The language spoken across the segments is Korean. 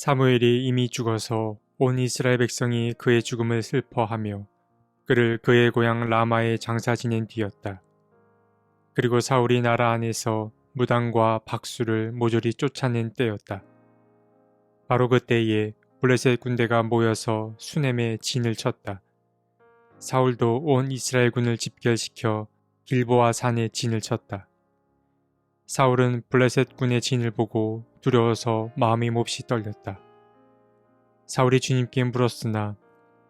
사무엘이 이미 죽어서 온 이스라엘 백성이 그의 죽음을 슬퍼하며 그를 그의 고향 라마에 장사 지낸 뒤였다. 그리고 사울이 나라 안에서 무당과 박수를 모조리 쫓아낸 때였다. 바로 그때에 블레셋 군대가 모여서 수넴에 진을 쳤다. 사울도 온 이스라엘 군을 집결시켜 길보아 산에 진을 쳤다. 사울은 블레셋 군의 진을 보고 두려워서 마음이 몹시 떨렸다. 사울이 주님께 물었으나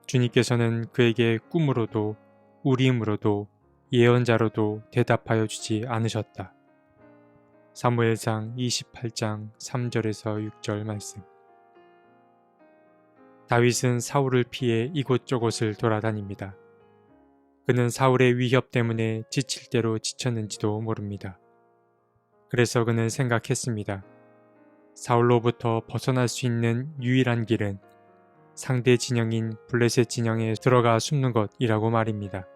주님께서는 그에게 꿈으로도 우리임으로도 예언자로도 대답하여 주지 않으셨다. 사무엘상 28장 3절에서 6절 말씀. 다윗은 사울을 피해 이곳저곳을 돌아다닙니다. 그는 사울의 위협 때문에 지칠 대로 지쳤는지도 모릅니다. 그래서 그는 생각했습니다. 사울로부터 벗어날 수 있는 유일한 길은 상대 진영인 블레셋 진영에 들어가 숨는 것이라고 말입니다.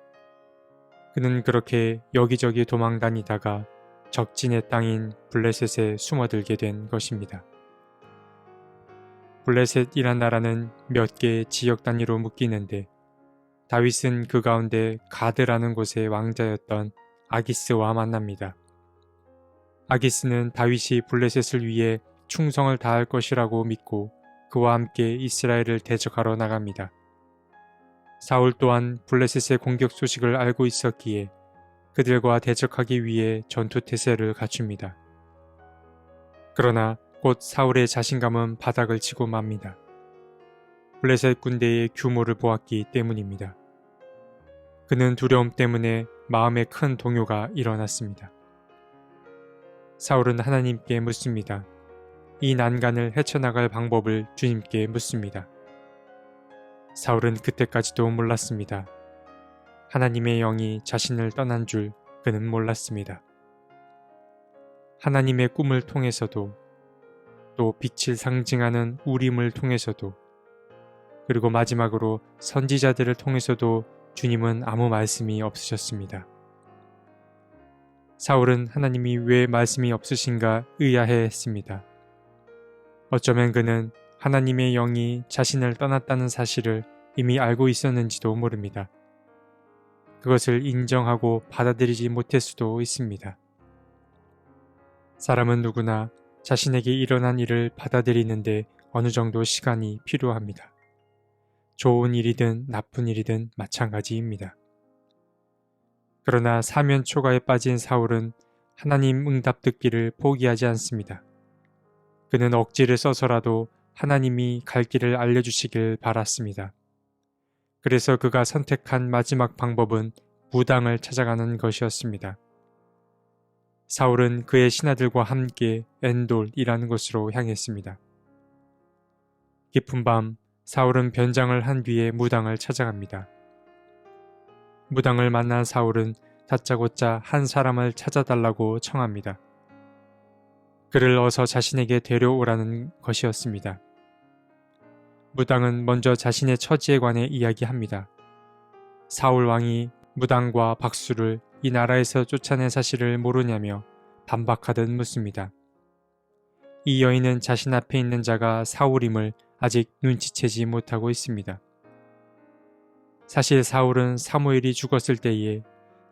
그는 그렇게 여기저기 도망 다니다가 적진의 땅인 블레셋에 숨어들게 된 것입니다. 블레셋이란 나라는 몇 개의 지역 단위로 묶이는데 다윗은 그 가운데 가드라는 곳의 왕자였던 아기스와 만납니다. 아기스는 다윗이 블레셋을 위해 충성을 다할 것이라고 믿고 그와 함께 이스라엘을 대적하러 나갑니다. 사울 또한 블레셋의 공격 소식을 알고 있었기에 그들과 대적하기 위해 전투 태세를 갖춥니다. 그러나 곧 사울의 자신감은 바닥을 치고 맙니다. 블레셋 군대의 규모를 보았기 때문입니다. 그는 두려움 때문에 마음에 큰 동요가 일어났습니다. 사울은 하나님께 묻습니다. 이 난간을 헤쳐나갈 방법을 주님께 묻습니다. 사울은 그때까지도 몰랐습니다. 하나님의 영이 자신을 떠난 줄 그는 몰랐습니다. 하나님의 꿈을 통해서도 또 빛을 상징하는 우림을 통해서도 그리고 마지막으로 선지자들을 통해서도 주님은 아무 말씀이 없으셨습니다. 사울은 하나님이 왜 말씀이 없으신가 의아해 했습니다. 어쩌면 그는 하나님의 영이 자신을 떠났다는 사실을 이미 알고 있었는지도 모릅니다. 그것을 인정하고 받아들이지 못할 수도 있습니다. 사람은 누구나 자신에게 일어난 일을 받아들이는데 어느 정도 시간이 필요합니다. 좋은 일이든 나쁜 일이든 마찬가지입니다. 그러나 사면 초가에 빠진 사울은 하나님 응답 듣기를 포기하지 않습니다. 그는 억지를 써서라도 하나님이 갈 길을 알려주시길 바랐습니다. 그래서 그가 선택한 마지막 방법은 무당을 찾아가는 것이었습니다. 사울은 그의 신하들과 함께 엔돌이라는 곳으로 향했습니다. 깊은 밤 사울은 변장을 한 뒤에 무당을 찾아갑니다. 무당을 만난 사울은 다짜고짜 한 사람을 찾아달라고 청합니다. 그를 어서 자신에게 데려오라는 것이었습니다. 무당은 먼저 자신의 처지에 관해 이야기합니다. 사울 왕이 무당과 박수를 이 나라에서 쫓아낸 사실을 모르냐며 반박하듯 묻습니다. 이 여인은 자신 앞에 있는 자가 사울임을 아직 눈치채지 못하고 있습니다. 사실 사울은 사무엘이 죽었을 때에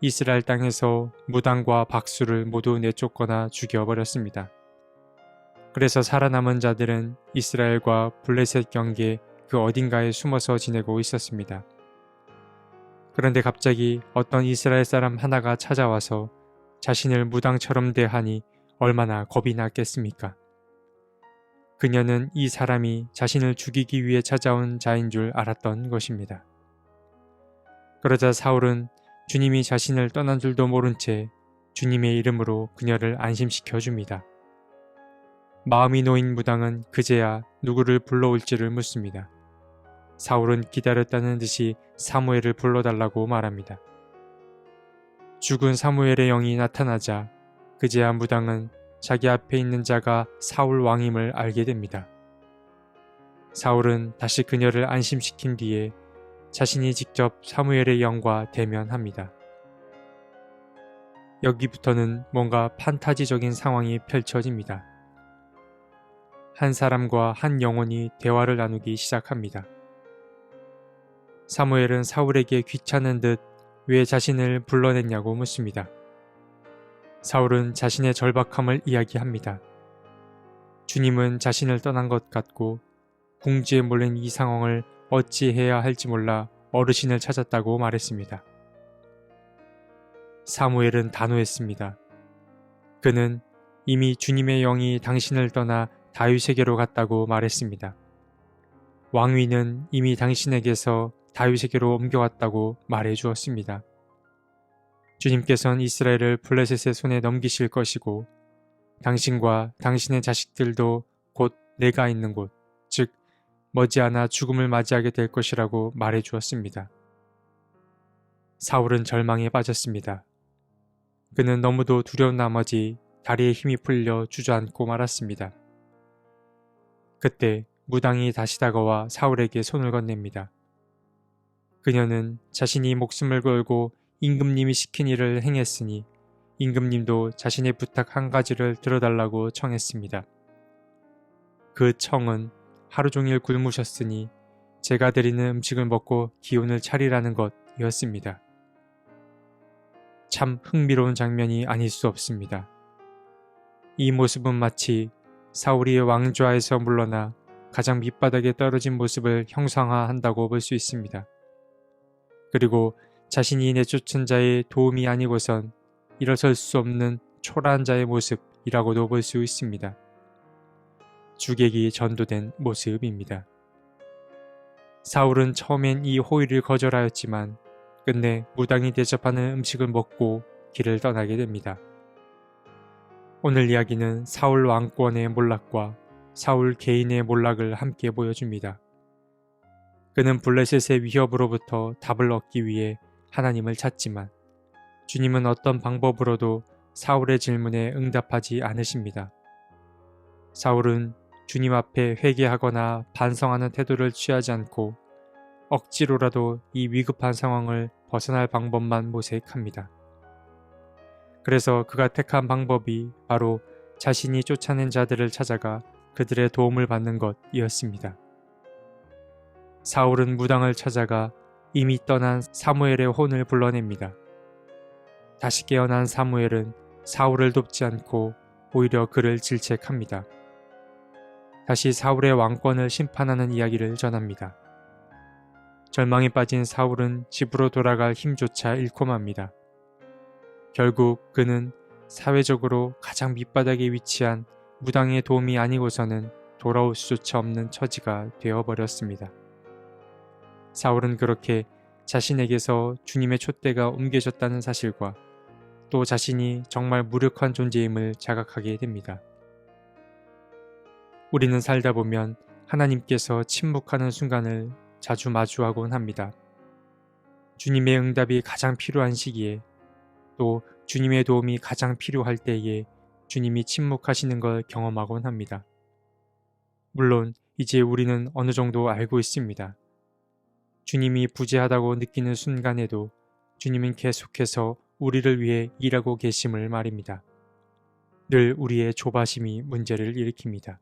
이스라엘 땅에서 무당과 박수를 모두 내쫓거나 죽여버렸습니다. 그래서 살아남은 자들은 이스라엘과 블레셋 경계 그 어딘가에 숨어서 지내고 있었습니다. 그런데 갑자기 어떤 이스라엘 사람 하나가 찾아와서 자신을 무당처럼 대하니 얼마나 겁이 났겠습니까? 그녀는 이 사람이 자신을 죽이기 위해 찾아온 자인 줄 알았던 것입니다. 그러자 사울은 주님이 자신을 떠난 줄도 모른 채 주님의 이름으로 그녀를 안심시켜 줍니다. 마음이 놓인 무당은 그제야 누구를 불러올지를 묻습니다. 사울은 기다렸다는 듯이 사무엘을 불러달라고 말합니다. 죽은 사무엘의 영이 나타나자 그제야 무당은 자기 앞에 있는 자가 사울 왕임을 알게 됩니다. 사울은 다시 그녀를 안심시킨 뒤에 자신이 직접 사무엘의 영과 대면합니다. 여기부터는 뭔가 판타지적인 상황이 펼쳐집니다. 한 사람과 한 영혼이 대화를 나누기 시작합니다. 사무엘은 사울에게 귀찮은 듯 왜 자신을 불러냈냐고 묻습니다. 사울은 자신의 절박함을 이야기합니다. 주님은 자신을 떠난 것 같고 궁지에 몰린 이 상황을 어찌해야 할지 몰라 어르신을 찾았다고 말했습니다. 사무엘은 단호했습니다. 그는 이미 주님의 영이 당신을 떠나 다윗에게로 갔다고 말했습니다. 왕위는 이미 당신에게서 다윗에게로 옮겨왔다고 말해 주었습니다. 주님께서는 이스라엘을 블레셋의 손에 넘기실 것이고 당신과 당신의 자식들도 곧 내가 있는 곳, 즉 머지않아 죽음을 맞이하게 될 것이라고 말해 주었습니다. 사울은 절망에 빠졌습니다. 그는 너무도 두려운 나머지 다리에 힘이 풀려 주저앉고 말았습니다. 그때 무당이 다시 다가와 사울에게 손을 건넵니다. 그녀는 자신이 목숨을 걸고 임금님이 시킨 일을 행했으니 임금님도 자신의 부탁 한 가지를 들어달라고 청했습니다. 그 청은 하루 종일 굶으셨으니 제가 드리는 음식을 먹고 기운을 차리라는 것이었습니다. 참 흥미로운 장면이 아닐 수 없습니다. 이 모습은 마치 사울이 왕좌에서 물러나 가장 밑바닥에 떨어진 모습을 형상화한다고 볼 수 있습니다. 그리고 자신이 내쫓은 자의 도움이 아니고선 일어설 수 없는 초라한 자의 모습이라고도 볼 수 있습니다. 주객이 전도된 모습입니다. 사울은 처음엔 이 호의를 거절하였지만 끝내 무당이 대접하는 음식을 먹고 길을 떠나게 됩니다. 오늘 이야기는 사울 왕권의 몰락과 사울 개인의 몰락을 함께 보여줍니다. 그는 블레셋의 위협으로부터 답을 얻기 위해 하나님을 찾지만 주님은 어떤 방법으로도 사울의 질문에 응답하지 않으십니다. 사울은 주님 앞에 회개하거나 반성하는 태도를 취하지 않고 억지로라도 이 위급한 상황을 벗어날 방법만 모색합니다. 그래서 그가 택한 방법이 바로 자신이 쫓아낸 자들을 찾아가 그들의 도움을 받는 것이었습니다. 사울은 무당을 찾아가 이미 떠난 사무엘의 혼을 불러냅니다. 다시 깨어난 사무엘은 사울을 돕지 않고 오히려 그를 질책합니다. 다시 사울의 왕권을 심판하는 이야기를 전합니다. 절망에 빠진 사울은 집으로 돌아갈 힘조차 잃고 맙니다. 결국 그는 사회적으로 가장 밑바닥에 위치한 무당의 도움이 아니고서는 돌아올 수조차 없는 처지가 되어버렸습니다. 사울은 그렇게 자신에게서 주님의 촛대가 옮겨졌다는 사실과 또 자신이 정말 무력한 존재임을 자각하게 됩니다. 우리는 살다 보면 하나님께서 침묵하는 순간을 자주 마주하곤 합니다. 주님의 응답이 가장 필요한 시기에 또 주님의 도움이 가장 필요할 때에 주님이 침묵하시는 걸 경험하곤 합니다. 물론 이제 우리는 어느 정도 알고 있습니다. 주님이 부재하다고 느끼는 순간에도 주님은 계속해서 우리를 위해 일하고 계심을 말입니다. 늘 우리의 조바심이 문제를 일으킵니다.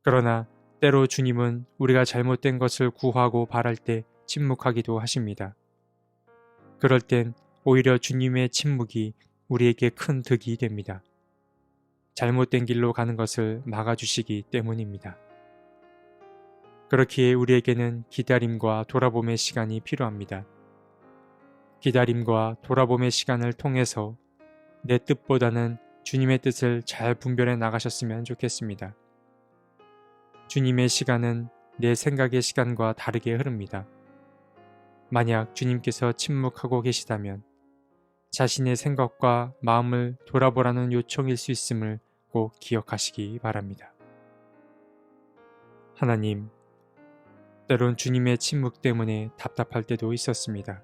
그러나 때로 주님은 우리가 잘못된 것을 구하고 바랄 때 침묵하기도 하십니다. 그럴 땐 오히려 주님의 침묵이 우리에게 큰 득이 됩니다. 잘못된 길로 가는 것을 막아주시기 때문입니다. 그렇기에 우리에게는 기다림과 돌아봄의 시간이 필요합니다. 기다림과 돌아봄의 시간을 통해서 내 뜻보다는 주님의 뜻을 잘 분별해 나가셨으면 좋겠습니다. 주님의 시간은 내 생각의 시간과 다르게 흐릅니다. 만약 주님께서 침묵하고 계시다면 자신의 생각과 마음을 돌아보라는 요청일 수 있음을 꼭 기억하시기 바랍니다. 하나님, 때론 주님의 침묵 때문에 답답할 때도 있었습니다.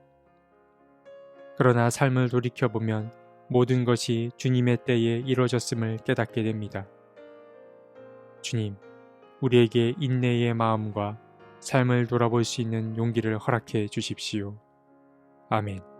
그러나 삶을 돌이켜보면 모든 것이 주님의 때에 이루어졌음을 깨닫게 됩니다. 주님, 우리에게 인내의 마음과 삶을 돌아볼 수 있는 용기를 허락해 주십시오. 아멘.